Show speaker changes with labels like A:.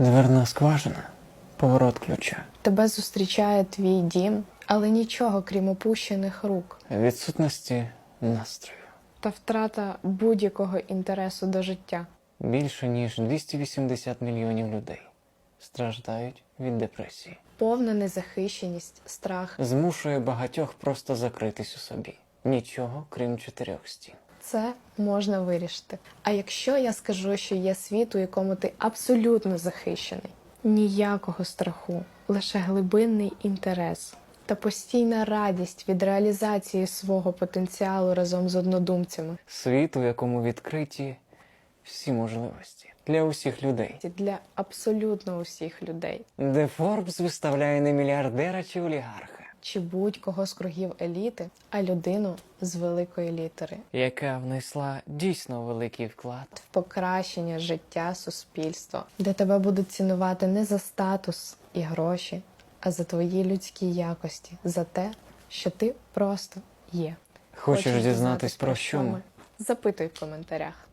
A: Дверна скважина, поворот ключа,
B: Тебе зустрічає твій дім, але нічого крім опущених рук
A: відсутності настрою.
B: та втрата будь-якого інтересу до життя.
A: Більше ніж 280 мільйонів людей страждають від депресії.
B: Повна незахищеність, страх
A: Змушує багатьох просто закритись у собі. Нічого, крім чотирьох стін.
B: Це можна вирішити. А якщо я скажу, що є світ, у якому ти абсолютно захищений, ніякого страху, лише глибинний інтерес та постійна радість від реалізації свого потенціалу разом з однодумцями
A: Світ, у якому відкриті всі можливості для усіх людей.
B: для абсолютно усіх людей.
A: Де Форбс виставляє не мільярдера чи олігарха,
B: чи будь-кого з кругів еліти, а людину з великої літери
A: яка внесла дійсно великий вклад
B: в покращення життя суспільства, де тебе будуть цінувати не за статус і гроші, а за твої людські якості, за те, що ти просто є.
A: Хочеш дізнатись про що ми?
B: Запитуй в коментарях.